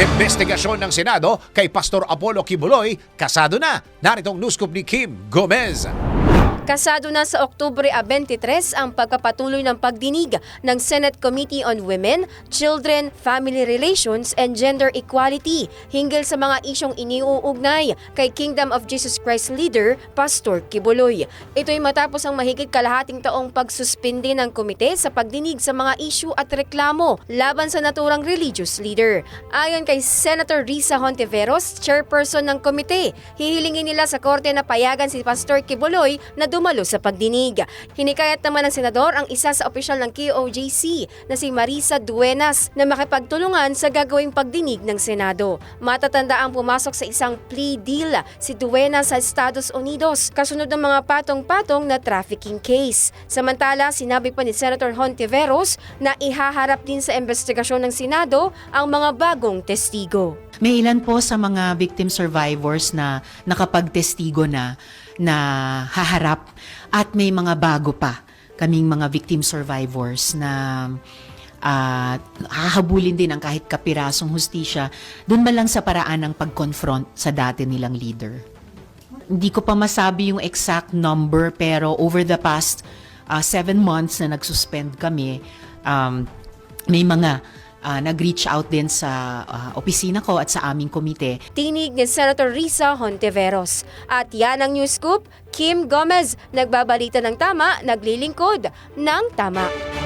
Investigasyon ng Senado kay Pastor Apollo Kibuloy, kasado na. Naritong news scoop ni Kim Gomez. Kasado na sa Oktubre 23 ang pagpapatuloy ng pagdinig ng Senate Committee on Women, Children, Family Relations and Gender Equality hinggil sa mga isyong iniuugnay kay Kingdom of Jesus Christ leader Pastor Kibuloy. Ito'y matapos ang mahigit kalahating taong pagsuspindi ng komite sa pagdinig sa mga isyu at reklamo laban sa naturang religious leader. Ayon kay Senator Risa Hontiveros, chairperson ng komite, hihilingin nila sa korte na payagan si Pastor Kibuloy na dumalo sa pagdinig. Hinikayat naman ng senador ang isa sa opisyal ng KOJC na si Marisa Duenas na makipagtulungan sa gagawing pagdinig ng Senado. Matatanda ang pumasok sa isang plea deal si Duenas sa Estados Unidos kasunod ng mga patong-patong na trafficking case. Samantala, sinabi pa ni Senator Hontiveros na ihaharap din sa investigasyon ng Senado ang mga bagong testigo. May ilan po sa mga victim survivors na nakapagtestigo na na haharap at may mga bago pa kaming mga victim survivors na ah, hahabulin din ang kahit kapirasong hustisya doon man lang sa paraan ng pag-confront sa dati nilang leader. Hindi ko pa masabi yung exact number pero over the past uh, seven months na nag-suspend kami, um, may mga uh, nag-reach out din sa uh, opisina ko at sa aming komite Tinig ni Senator Risa Hontiveros. At yan ang news scoop, Kim Gomez, nagbabalita ng tama, naglilingkod ng tama.